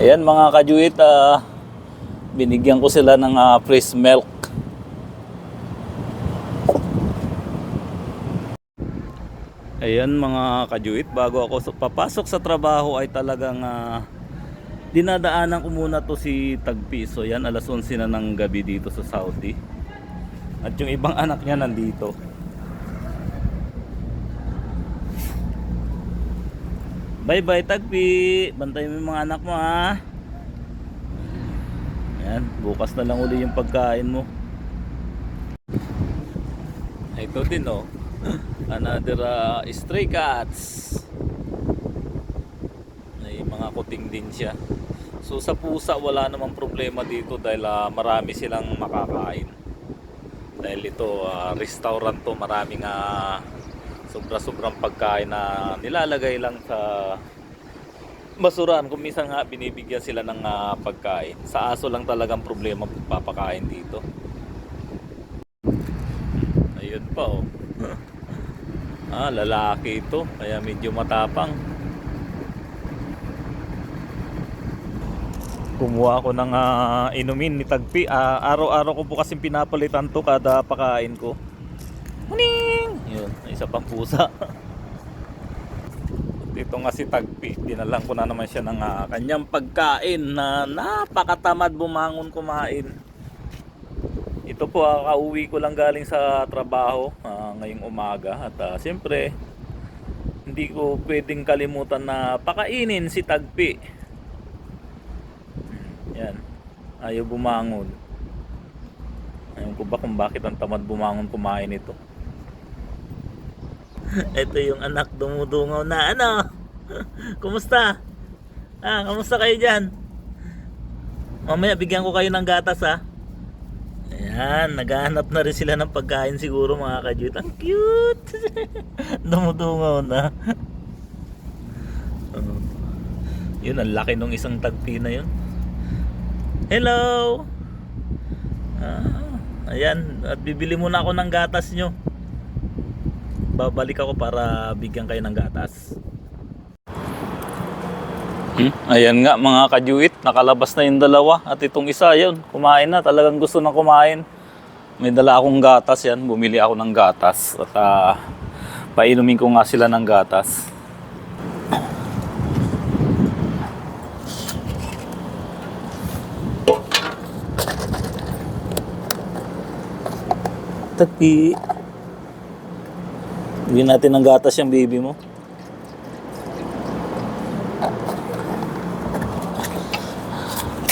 Ayan mga kajuit, ah, binigyan ko sila ng ah, fresh milk. Ayan mga kajuit, bago ako papasok sa trabaho ay talagang ah, dinadaanan ko muna to si Tagpiso. Yan, alas 11 na ng gabi dito sa Saudi. At yung ibang anak niya nandito. Bye bye Tagpi. Bantay mo yung mga anak mo ha. Ayan, bukas na lang uli yung pagkain mo. Ito din oh. Another uh, stray cats. May mga kuting din siya. So sa pusa wala namang problema dito dahil ah, marami silang makakain. Dahil ito ah, restaurant to, maraming ah, sobra-sobrang pagkain na nilalagay lang sa basurahan. Kung minsan nga binibigyan sila ng ah, pagkain. Sa aso lang talagang problema pagpapakain dito. Ayun pa oh. ah, lalaki ito. Kaya medyo matapang. Kumuha ako ng ah, inumin ni Tagpi. Ah, araw-araw ko po kasi pinapalitan to kada pakain ko. Muning! Yun, isa pang pusa. Dito nga si Tagpi, dinalang ko na naman siya ng ah, kanyang pagkain na napakatamad bumangon kumain. Ito po, ah, kauwi ko lang galing sa trabaho ah, ngayong umaga at ah, siyempre hindi ko pwedeng kalimutan na pakainin si Tagpi. Yan. Ayaw bumangon. Ayun ko ba kung bakit ang tamad bumangon kumain ito. ito yung anak dumudungaw na ano. Kumusta? Ah, kumusta kayo dyan? Mamaya bigyan ko kayo ng gatas ha. Ayan, naghahanap na rin sila ng pagkain siguro mga kajut. Ang cute! Dumudungaw na. Oh. Yun, ang laki nung isang tagpi na yun. Hello! Ah, ayan, at bibili muna ako ng gatas nyo. Babalik ako para bigyan kayo ng gatas. Hmm? Ayan nga mga kajuit, nakalabas na yung dalawa at itong isa yun, kumain na, talagang gusto na kumain. May dala akong gatas yan, bumili ako ng gatas at ah, painumin ko nga sila ng gatas. Tapi, bigyan natin ng gatas yung baby mo.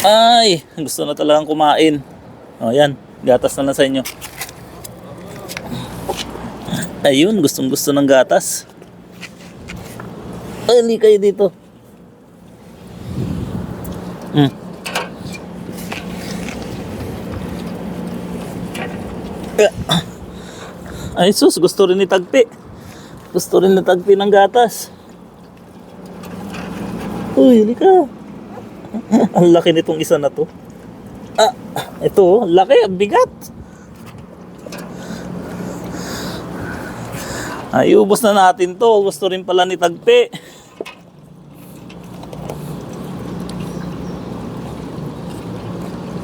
Ay, gusto na talagang kumain. O yan, gatas na lang sa inyo. Ayun, gustong gusto ng gatas. Ay, hindi kayo dito. Hmm. Ay sus, gusto rin ni Tagpi. Gusto rin ni Tagpi ng gatas. Uy, hindi ka. ang laki nitong isa na to. Ah, ito, oh, laki, bigat. Ay, ubos na natin to. Gusto rin pala ni Tagpi.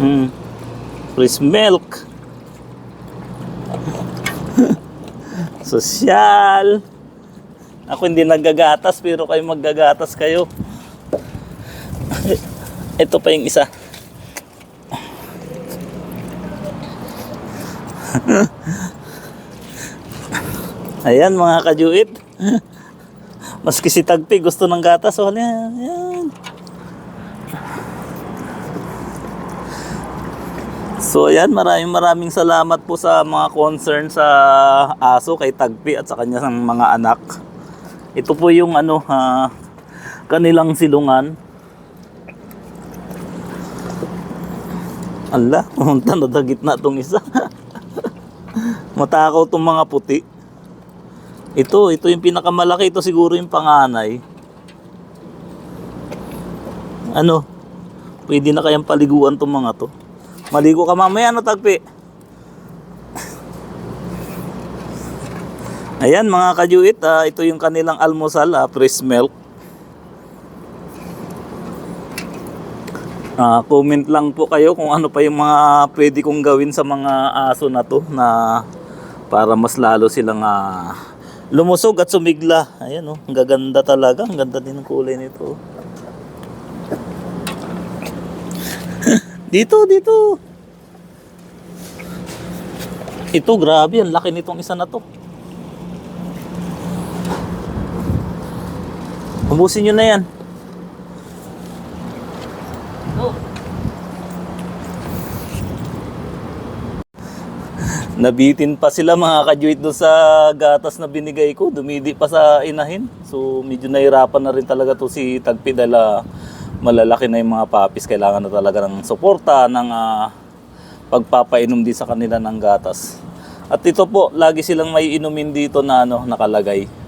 Hmm. Fresh milk. Sosyal. Ako hindi naggagatas pero kayo maggagatas kayo. Ito pa yung isa. Ayan mga kajuit. Maski si Tagpi gusto ng gatas. Oh, yan, yan. So ayan, maraming maraming salamat po sa mga concern sa aso kay Tagpi at sa kanyang mga anak. Ito po yung ano, ha, kanilang silungan. Ala, pumunta na dagit na itong isa. Matakaw itong mga puti. Ito, ito yung pinakamalaki. Ito siguro yung panganay. Ano? Pwede na kayang paliguan itong mga to. Maligo ka mamaya, no, Tagpi? Ayan, mga kajuit, ah, ito yung kanilang almusal, ah, fresh milk. Ah, comment lang po kayo kung ano pa yung mga pwede kong gawin sa mga aso na to na para mas lalo silang ah, lumusog at sumigla. Ayan oh, ang gaganda talaga. Ang ganda din ng kulay nito. dito, dito. Ito, grabe. Ang laki nitong isa na to. Ubusin nyo na yan. Nabitin pa sila mga kajuit doon sa gatas na binigay ko. Dumidi pa sa inahin. So medyo nahirapan na rin talaga to si Tagpi dahil ah, malalaki na yung mga papis. Kailangan na talaga ng suporta, ng ah, pagpapainom din sa kanila ng gatas. At ito po, lagi silang may inumin dito na ano, nakalagay.